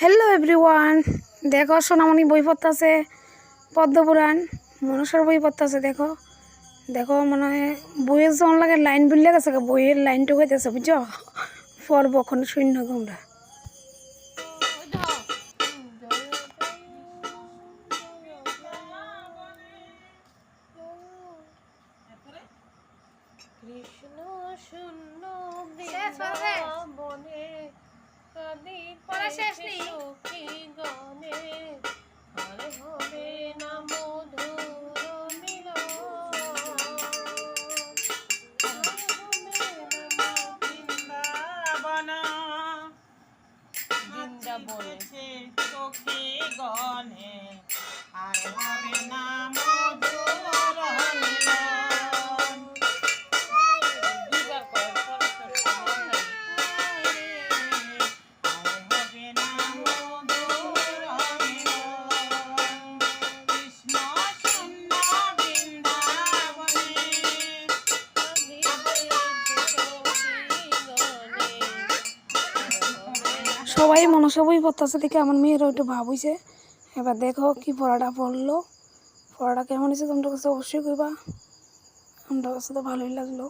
Hello everyone দেখো সোনামণি বই পড়তেছে পদ্মপুরাণ মনসার বই পড়তেছে দেখো। দেখো মনে হয় বইয়ের যখন লাগে লাইন বুললে গেছে বইয়ের লাইনটা হইতেছে বুঝছ? পড়ব ওখানে শূন্য তোমরা। কৃষ্ণ শূন্য শেষ নেই। বৃন্দাবন। গনে আর হবে সবাই মনসা বই পড়তেছে দেখে আমার মেয়েরও একটু ভাব হইছে। এবার দেখো কি পড়াটা পড়ল। পড়াটা কেমন হয়েছে তোমরা কাছে অবশ্যই কইবা। আমার কাছে তো ভালোই লাগল।